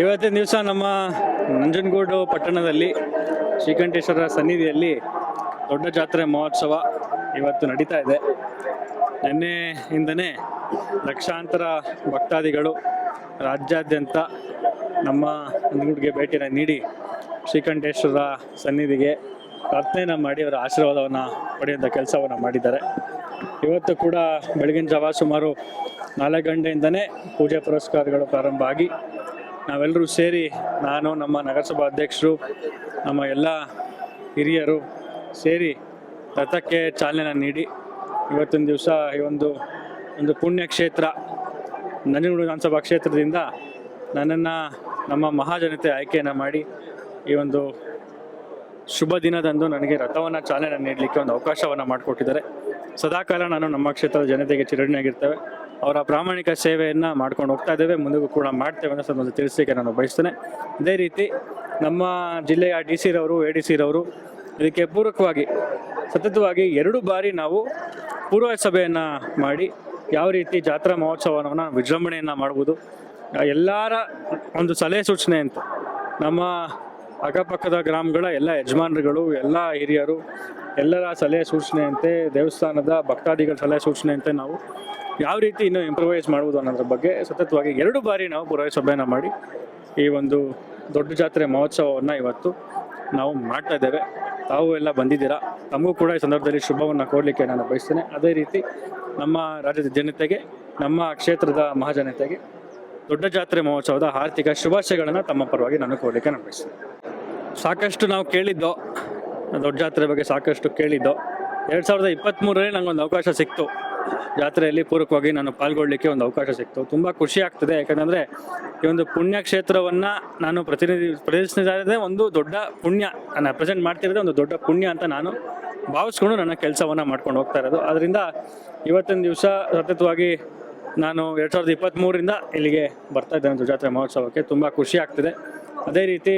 ಇವತ್ತಿನ ದಿವಸ ನಮ್ಮ ನಂಜನಗೂಡು ಪಟ್ಟಣದಲ್ಲಿ ಶ್ರೀಕಂಠೇಶ್ವರ ಸನ್ನಿಧಿಯಲ್ಲಿ ದೊಡ್ಡ ಜಾತ್ರೆ ಮಹೋತ್ಸವ ಇವತ್ತು ನಡೀತಾ ಇದೆ. ನಿನ್ನೆಯಿಂದನೇ ಲಕ್ಷಾಂತರ ಭಕ್ತಾದಿಗಳು ರಾಜ್ಯಾದ್ಯಂತ ನಮ್ಮ ನಂಜನಗೂಡಿಗೆ ಭೇಟಿನ ನೀಡಿ ಶ್ರೀಕಂಠೇಶ್ವರ ಸನ್ನಿಧಿಗೆ ಪ್ರಾರ್ಥನೆಯನ್ನು ಮಾಡಿ ಅವರ ಆಶೀರ್ವಾದವನ್ನು ಪಡೆಯುವಂಥ ಕೆಲಸವನ್ನು ಮಾಡಿದ್ದಾರೆ. ಇವತ್ತು ಕೂಡ ಬೆಳಗಿನ ಜಾವ ಸುಮಾರು ನಾಲ್ಕು ಗಂಟೆಯಿಂದನೇ ಪೂಜೆ ಪುರಸ್ಕಾರಗಳು ಪ್ರಾರಂಭ ಆಗಿ ನಾವೆಲ್ಲರೂ ಸೇರಿ ನಾನು, ನಮ್ಮ ನಗರಸಭಾ ಅಧ್ಯಕ್ಷರು, ನಮ್ಮ ಎಲ್ಲ ಹಿರಿಯರು ಸೇರಿ ರಥಕ್ಕೆ ಚಾಲನೆ ನೀಡಿ ಇವತ್ತಿನ ದಿವಸ ಈ ಒಂದು ಒಂದು ಪುಣ್ಯಕ್ಷೇತ್ರ ನಂಜನಗೂಡು ವಿಧಾನಸಭಾ ಕ್ಷೇತ್ರದಿಂದ ನನ್ನನ್ನು ನಮ್ಮ ಮಹಾಜನತೆ ಆಯ್ಕೆಯನ್ನು ಮಾಡಿ ಈ ಒಂದು ಶುಭ ದಿನದಂದು ನನಗೆ ರಥವನ್ನು ಚಾಲನೆ ನೀಡಲಿಕ್ಕೆ ಒಂದು ಅವಕಾಶವನ್ನು ಮಾಡಿಕೊಟ್ಟಿದ್ದಾರೆ. ಸದಾಕಾಲ ನಾನು ನಮ್ಮ ಕ್ಷೇತ್ರದ ಜನತೆಗೆ ಚಿರಣಿಯಾಗಿರ್ತೇವೆ ಅವರ ಪ್ರಾಮಾಣಿಕ ಸೇವೆಯನ್ನು ಮಾಡ್ಕೊಂಡು ಹೋಗ್ತಾ ಇದ್ದೇವೆ. ಮುಂದಿಗೂ ಕೂಡ ಮಾಡ್ತೇವೆ ಅನ್ನೋ ಒಂದು ತಿಳಿಸಲಿಕ್ಕೆ ನಾನು ಬಯಸ್ತೇನೆ. ಇದೇ ರೀತಿ ನಮ್ಮ ಜಿಲ್ಲೆಯ ಡಿ ಸಿ ರವರು ಎ ಡಿ ಸಿ ರವರು ಇದಕ್ಕೆ ಪೂರಕವಾಗಿ, ಸತತವಾಗಿ ಎರಡು ಬಾರಿ ನಾವು ಪೂರ್ವ ಸಭೆಯನ್ನು ಮಾಡಿ ಯಾವ ರೀತಿ ಜಾತ್ರಾ ಮಹೋತ್ಸವವನ್ನು ವಿಜೃಂಭಣೆಯನ್ನು ಮಾಡ್ಬೋದು. ಎಲ್ಲರ ಒಂದು ಸಲಹೆ ಸೂಚನೆ ಅಂತ ನಮ್ಮ ಅಕ್ಕಪಕ್ಕದ ಗ್ರಾಮಗಳ ಎಲ್ಲ ಯಜಮಾನರುಗಳು, ಎಲ್ಲ ಹಿರಿಯರು, ಎಲ್ಲರ ಸಲಹೆ ಸೂಚನೆಯಂತೆ, ದೇವಸ್ಥಾನದ ಭಕ್ತಾದಿಗಳ ಸಲಹೆ ಸೂಚನೆಯಂತೆ ನಾವು ಯಾವ ರೀತಿ ಇನ್ನೂ ಇಂಪ್ರೂವೈಸ್ ಮಾಡ್ಬೋದು ಅನ್ನೋದ್ರ ಬಗ್ಗೆ ಸತತವಾಗಿ ಎರಡು ಬಾರಿ ನಾವು ಪುರಸಭೆಯನ್ನು ಸಭೆಯನ್ನು ಮಾಡಿ ಈ ಒಂದು ದೊಡ್ಡ ಜಾತ್ರೆ ಮಹೋತ್ಸವವನ್ನು ಇವತ್ತು ನಾವು ಮಾಡ್ತಾ ಇದ್ದೇವೆ. ತಾವು ಎಲ್ಲ ಬಂದಿದ್ದೀರಾ? ತಮಗೂ ಕೂಡ ಈ ಸಂದರ್ಭದಲ್ಲಿ ಶುಭವನ್ನು ಕೋರಲಿಕ್ಕೆ ನಾನು ಬಯಸ್ತೇನೆ. ಅದೇ ರೀತಿ ನಮ್ಮ ರಾಜ್ಯದ ಜನತೆಗೆ, ನಮ್ಮ ಕ್ಷೇತ್ರದ ಮಹಾಜನತೆಗೆ ದೊಡ್ಡ ಜಾತ್ರೆ ಮಹೋತ್ಸವದ ಆರ್ಥಿಕ ಶುಭಾಶಯಗಳನ್ನು ತಮ್ಮ ಪರವಾಗಿ ನಾನು ಕೋರಲಿಕ್ಕೆ ನಾನು ಬಯಸ್ತೇನೆ ಸಾಕಷ್ಟು ನಾವು ಕೇಳಿದ್ದೋ, ದೊಡ್ಡ ಜಾತ್ರೆ ಬಗ್ಗೆ ಸಾಕಷ್ಟು ಕೇಳಿದ್ದೋ, ಎರಡು ಸಾವಿರದ ಇಪ್ಪತ್ತ್ಮೂರರಲ್ಲಿ ನನಗೊಂದು ಅವಕಾಶ ಸಿಕ್ತು. ಜಾತ್ರೆಯಲ್ಲಿ ಪೂರಕವಾಗಿ ನಾನು ಪಾಲ್ಗೊಳ್ಳಲಿಕ್ಕೆ ಒಂದು ಅವಕಾಶ ಸಿಕ್ತು. ತುಂಬ ಖುಷಿ ಆಗ್ತದೆ. ಯಾಕಂದರೆ ಈ ಒಂದು ಪುಣ್ಯಕ್ಷೇತ್ರವನ್ನು ನಾನು ಪ್ರತಿನಿಧಿ ಪ್ರದರ್ಶಿಸಿದರೆ ಒಂದು ದೊಡ್ಡ ಪುಣ್ಯ. ನಾನು ಪ್ರೆಸೆಂಟ್ ಮಾಡ್ತಿರೋದೇ ಒಂದು ದೊಡ್ಡ ಪುಣ್ಯ ಅಂತ ನಾನು ಭಾವಿಸ್ಕೊಂಡು ನನ್ನ ಕೆಲಸವನ್ನು ಮಾಡ್ಕೊಂಡು ಹೋಗ್ತಾ ಇರೋದು. ಅದರಿಂದ ಇವತ್ತಿನ ದಿವಸ ಸತತವಾಗಿ ನಾನು ಎರಡು ಸಾವಿರದ ಇಪ್ಪತ್ತ್ಮೂರಿಂದ ಇಲ್ಲಿಗೆ ಬರ್ತಾ ಇದ್ದೇನೆ ಜಾತ್ರೆ ಮಹೋತ್ಸವಕ್ಕೆ. ತುಂಬ ಖುಷಿ ಆಗ್ತಿದೆ. ಅದೇ ರೀತಿ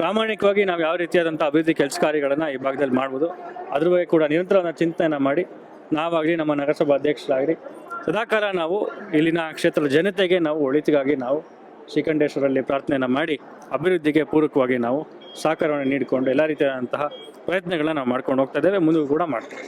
ಪ್ರಾಮಾಣಿಕವಾಗಿ ನಾವು ಯಾವ ರೀತಿಯಾದಂಥ ಅಭಿವೃದ್ಧಿ ಕೆಲಸ ಕಾರ್ಯಗಳನ್ನು ಈ ಭಾಗದಲ್ಲಿ ಮಾಡ್ಬೋದು. ಅದ್ರ ಬಗ್ಗೆ ಕೂಡ ನಿರಂತರವನ್ನು ಚಿಂತನೆಯನ್ನು ಮಾಡಿ ನಾವಾಗಲಿ ನಮ್ಮ ನಗರಸಭಾ ಅಧ್ಯಕ್ಷರಾಗಲಿ ಸದಾಕಾಲ ನಾವು ಇಲ್ಲಿನ ಕ್ಷೇತ್ರದ ಜನತೆಗೆ ನಾವು ಒಳಿತಿಗಾಗಿ ನಾವು ಶ್ರೀಕಂಠೇಶ್ವರಲ್ಲಿ ಪ್ರಾರ್ಥನೆಯನ್ನು ಮಾಡಿ ಅಭಿವೃದ್ಧಿಗೆ ಪೂರಕವಾಗಿ ನಾವು ಸಹಕಾರವನ್ನು ನೀಡಿಕೊಂಡು ಎಲ್ಲ ರೀತಿಯಾದಂತಹ ಪ್ರಯತ್ನಗಳನ್ನು ನಾವು ಮಾಡ್ಕೊಂಡು ಹೋಗ್ತಾ ಇದ್ದೇವೆ. ಮುಂದೂ ಕೂಡ ಮಾಡ್ತೀವಿ.